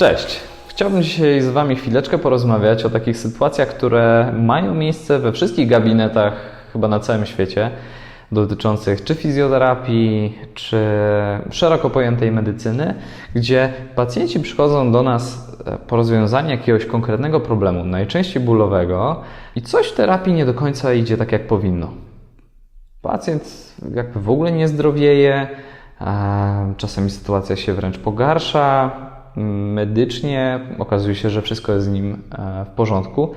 Cześć! Chciałbym dzisiaj z Wami chwileczkę porozmawiać o takich sytuacjach, które mają miejsce we wszystkich gabinetach, chyba na całym świecie, dotyczących czy fizjoterapii, czy szeroko pojętej medycyny, gdzie pacjenci przychodzą do nas e, po rozwiązanie jakiegoś konkretnego problemu, najczęściej bólowego, i coś w terapii nie do końca idzie tak, jak powinno. Pacjent jakby w ogóle nie zdrowieje, czasami sytuacja się wręcz pogarsza. Medycznie okazuje się, że wszystko jest z nim e, w porządku.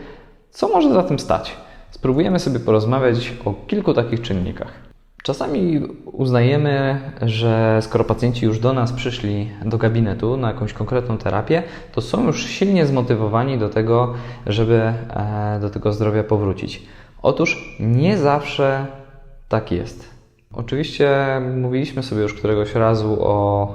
Co może za tym stać? Spróbujemy sobie porozmawiać o kilku takich czynnikach. Czasami uznajemy, że skoro pacjenci już do nas przyszli do gabinetu na jakąś konkretną terapię, to są już silnie zmotywowani do tego, żeby e, do tego zdrowia powrócić. Otóż nie zawsze tak jest. Oczywiście mówiliśmy sobie już któregoś razu o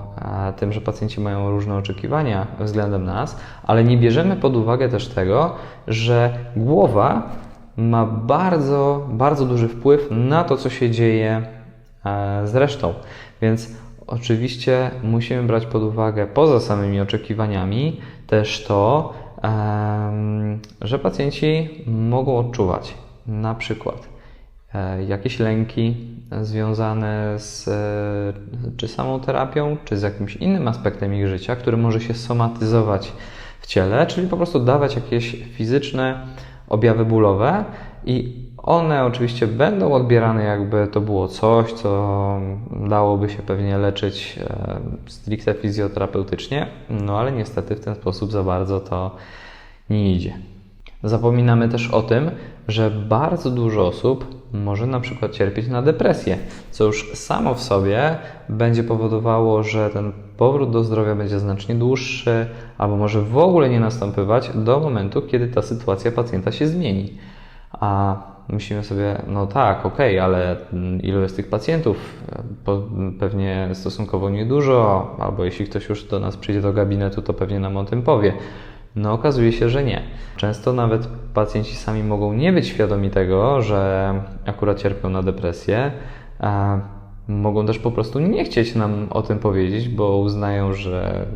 e, tym, że pacjenci mają różne oczekiwania względem nas, ale nie bierzemy pod uwagę też tego, że głowa ma bardzo, bardzo duży wpływ na to, co się dzieje e, z resztą. Więc oczywiście musimy brać pod uwagę poza samymi oczekiwaniami też to, em, że pacjenci mogą odczuwać na przykład e, jakieś lęki związane z e, czy samą terapią, czy z jakimś innym aspektem ich życia, który może się somatyzować w ciele, czyli po prostu dawać jakieś fizyczne objawy bólowe i one oczywiście będą odbierane jakby to było coś, co dałoby się pewnie leczyć e, stricte fizjoterapeutycznie, no ale niestety w ten sposób za bardzo to nie idzie. Zapominamy też o tym, że bardzo dużo osób może na przykład cierpieć na depresję, co już samo w sobie będzie powodowało, że ten powrót do zdrowia będzie znacznie dłuższy, albo może w ogóle nie następować do momentu, kiedy ta sytuacja pacjenta się zmieni. A myślimy sobie, no tak, okej, ale ilu jest tych pacjentów? Pewnie stosunkowo niedużo, albo jeśli ktoś już do nas przyjdzie do gabinetu, to pewnie nam o tym powie. No okazuje się, że nie. Często nawet pacjenci sami mogą nie być świadomi tego, że akurat cierpią na depresję. Mogą też po prostu nie chcieć nam o tym powiedzieć, bo uznają, że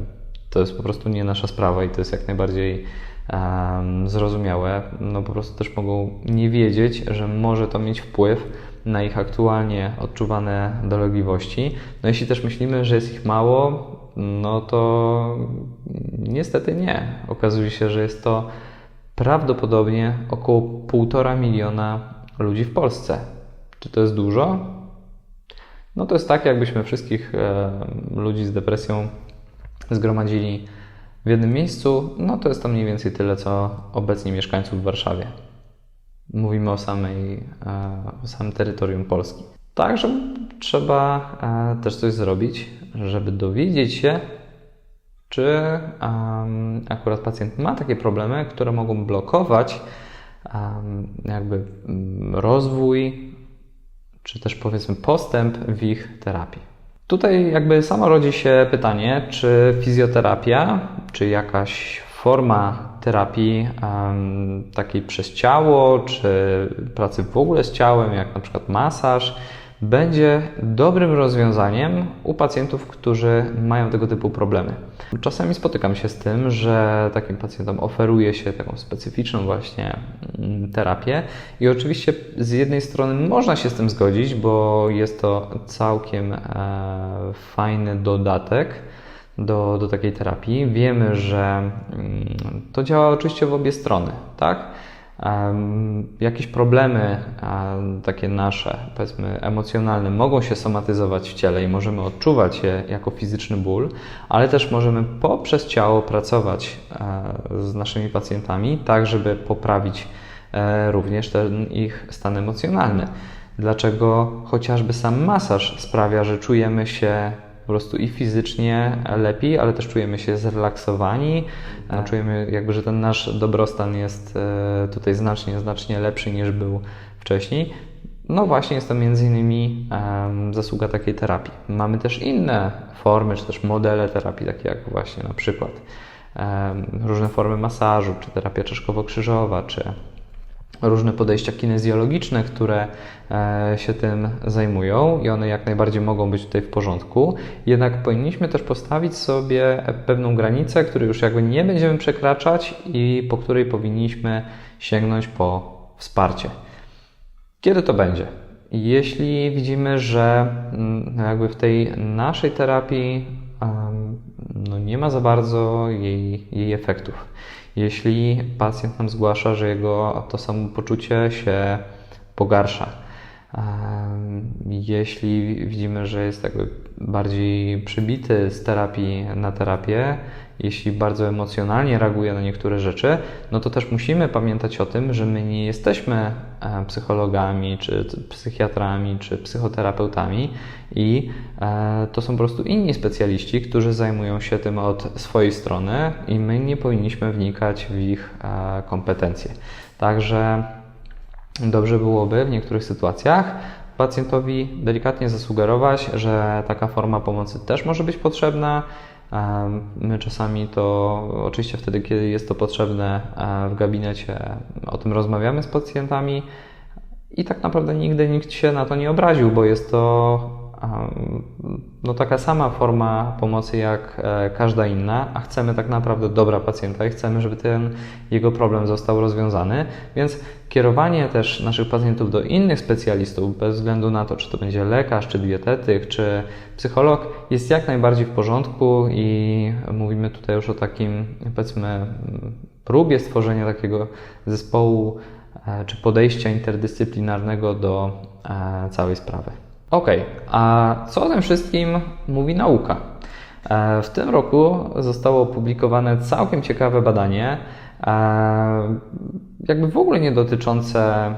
to jest po prostu nie nasza sprawa i to jest jak najbardziej um, zrozumiałe. No po prostu też mogą nie wiedzieć, że może to mieć wpływ na ich aktualnie odczuwane dolegliwości. No jeśli też myślimy, że jest ich mało, no to niestety nie. Okazuje się, że jest to prawdopodobnie około 1,5 miliona ludzi w Polsce. Czy to jest dużo? No to jest tak, jakbyśmy wszystkich e, ludzi z depresją zgromadzili w jednym miejscu. No to jest to mniej więcej tyle, co obecnie mieszkańców w Warszawie. Mówimy o, samej, e, o samym terytorium Polski. Także trzeba e, też coś zrobić, żeby dowiedzieć się, czy um, akurat pacjent ma takie problemy, które mogą blokować um, jakby um, rozwój, czy też powiedzmy postęp w ich terapii. Tutaj jakby samo rodzi się pytanie, czy fizjoterapia, czy jakaś forma terapii um, takiej przez ciało, czy pracy w ogóle z ciałem, jak na przykład masaż, będzie dobrym rozwiązaniem u pacjentów, którzy mają tego typu problemy. Czasami spotykam się z tym, że takim pacjentom oferuje się taką specyficzną właśnie mm, terapię i oczywiście z jednej strony można się z tym zgodzić, bo jest to całkiem e, fajny dodatek do, do takiej terapii. Wiemy, że mm, to działa oczywiście w obie strony, tak? Jakieś problemy takie nasze, powiedzmy emocjonalne, mogą się somatyzować w ciele i możemy odczuwać je jako fizyczny ból, ale też możemy poprzez ciało pracować e, z naszymi pacjentami, tak żeby poprawić e, również ten ich stan emocjonalny. Dlaczego chociażby sam masaż sprawia, że czujemy się po prostu i fizycznie lepiej, ale też czujemy się zrelaksowani, tak. czujemy jakby, że ten nasz dobrostan jest e, tutaj znacznie, znacznie lepszy niż był wcześniej. No właśnie jest to między innymi zasługa takiej terapii. Mamy też inne formy, czy też modele terapii, takie jak właśnie na przykład różne formy masażu, czy terapia czaszkowo-krzyżowa, czy różne podejścia kinezjologiczne, które e, się tym zajmują i one jak najbardziej mogą być tutaj w porządku. Jednak powinniśmy też postawić sobie pewną granicę, której już jakby nie będziemy przekraczać i po której powinniśmy sięgnąć po wsparcie. Kiedy to będzie? Jeśli widzimy, że mm, jakby w tej naszej terapii no nie ma za bardzo jej, jej efektów. Jeśli pacjent nam zgłasza, że jego to samopoczucie się pogarsza, jeśli widzimy, że jest jakby bardziej przybity z terapii na terapię, jeśli bardzo emocjonalnie reaguje na niektóre rzeczy, no to też musimy pamiętać o tym, że my nie jesteśmy psychologami, czy psychiatrami, czy psychoterapeutami i e, to są po prostu inni specjaliści, którzy zajmują się tym od swojej strony i my nie powinniśmy wnikać w ich e, kompetencje. Także dobrze byłoby w niektórych sytuacjach pacjentowi delikatnie zasugerować, że taka forma pomocy też może być potrzebna. My czasami to, oczywiście wtedy, kiedy jest to potrzebne w gabinecie, o tym rozmawiamy z pacjentami i tak naprawdę nigdy nikt się na to nie obraził, bo jest to no, taka sama forma pomocy jak e, każda inna, a chcemy tak naprawdę dobra pacjenta i chcemy, żeby ten jego problem został rozwiązany, więc kierowanie też naszych pacjentów do innych specjalistów, bez względu na to, czy to będzie lekarz, czy dietetyk, czy psycholog, jest jak najbardziej w porządku i mówimy tutaj już o takim, powiedzmy, próbie stworzenia takiego zespołu e, czy podejścia interdyscyplinarnego do e, całej sprawy. Ok, a co o tym wszystkim mówi nauka? E, w tym roku zostało opublikowane całkiem ciekawe badanie, e, jakby w ogóle nie dotyczące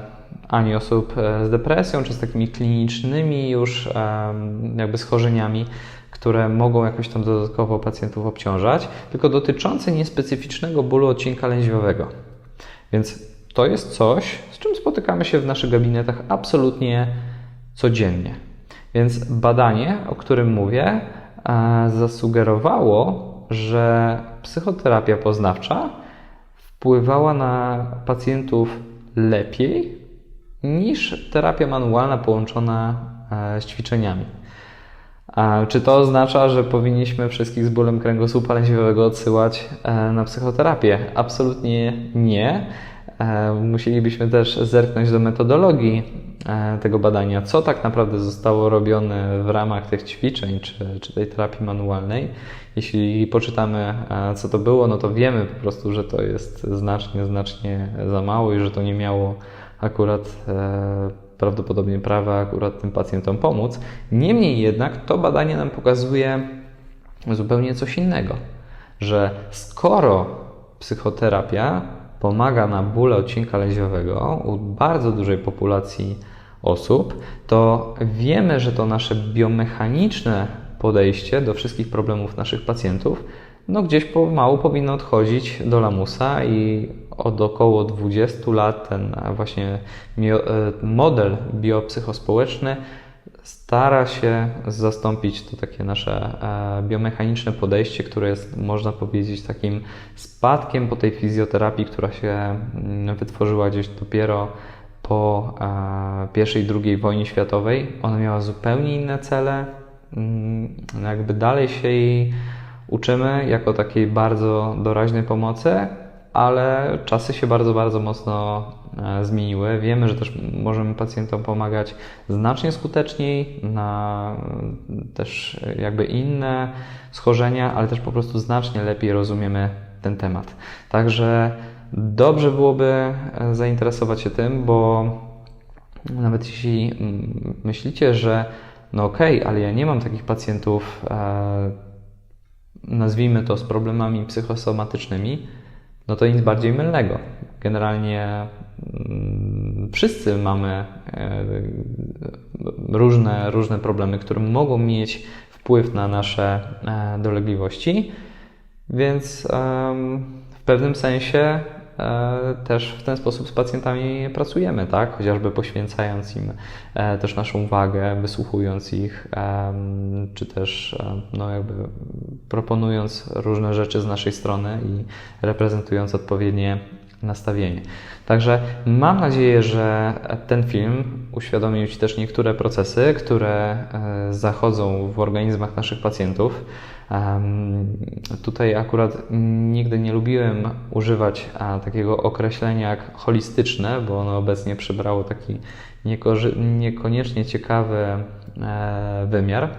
ani osób e, z depresją, czy z takimi klinicznymi już jakby schorzeniami, które mogą jakoś tam dodatkowo pacjentów obciążać, tylko dotyczące niespecyficznego bólu odcinka lędźwiowego. Więc to jest coś, z czym spotykamy się w naszych gabinetach absolutnie codziennie. Więc badanie, o którym mówię, e, zasugerowało, że psychoterapia poznawcza wpływała na pacjentów lepiej niż terapia manualna połączona e, z ćwiczeniami. Czy to oznacza, że powinniśmy wszystkich z bólem kręgosłupa lędźwiowego odsyłać e, na psychoterapię? Absolutnie nie. E, musielibyśmy też zerknąć do metodologii e, tego badania, co tak naprawdę zostało robione w ramach tych ćwiczeń czy, czy tej terapii manualnej. Jeśli poczytamy, e, co to było, no to wiemy po prostu, że to jest znacznie, znacznie za mało i że to nie miało akurat prawdopodobnie prawa akurat tym pacjentom pomóc. Niemniej jednak to badanie nam pokazuje zupełnie coś innego, że skoro psychoterapia pomaga na bóle odcinka lędźwiowego u bardzo dużej populacji osób, to wiemy, że to nasze biomechaniczne podejście do wszystkich problemów naszych pacjentów no gdzieś pomału powinno odchodzić do lamusa i od około 20 lat ten właśnie e, model biopsychospołeczny stara się zastąpić to takie nasze e, biomechaniczne podejście, które jest, można powiedzieć, takim spadkiem po tej fizjoterapii, która się mm, wytworzyła gdzieś dopiero po I i II wojnie światowej. Ona miała zupełnie inne cele. Mm, jakby dalej się jej uczymy jako takiej bardzo doraźnej pomocy, ale czasy się bardzo, bardzo mocno e, zmieniły. Wiemy, że też możemy pacjentom pomagać znacznie skuteczniej na też jakby inne schorzenia, ale też po prostu znacznie lepiej rozumiemy ten temat. Także dobrze byłoby e, zainteresować się tym, bo nawet jeśli myślicie, że no okej, okay, ale ja nie mam takich pacjentów, e, nazwijmy to z problemami psychosomatycznymi, no to nic bardziej mylnego. Generalnie mm, wszyscy mamy e, różne, różne problemy, które mogą mieć wpływ na nasze e, dolegliwości, więc w pewnym sensie też w ten sposób z pacjentami pracujemy, tak? Chociażby poświęcając im e, też naszą uwagę, wysłuchując ich, czy też e, no jakby proponując różne rzeczy z naszej strony i reprezentując odpowiednie nastawienie. Także mam nadzieję, że ten film uświadomił Ci też niektóre procesy, które e, zachodzą w organizmach naszych pacjentów. Tutaj akurat nigdy nie lubiłem używać a, takiego określenia jak holistyczne, bo ono obecnie przybrało taki niekoniecznie ciekawy e, wymiar.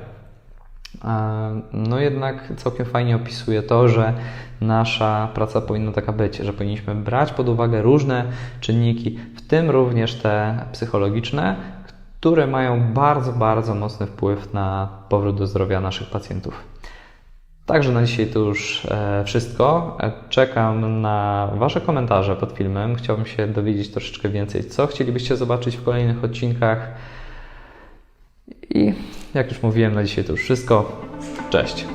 No jednak całkiem fajnie opisuje to, że nasza praca powinna taka być, że powinniśmy brać pod uwagę różne czynniki, w tym również te psychologiczne, które mają bardzo, bardzo mocny wpływ na powrót do zdrowia naszych pacjentów. Także na dzisiaj to już e, wszystko. E, Czekam na Wasze komentarze pod filmem. Chciałbym się dowiedzieć troszeczkę więcej, co chcielibyście zobaczyć w kolejnych odcinkach. I jak już mówiłem, na dzisiaj to już wszystko. Cześć.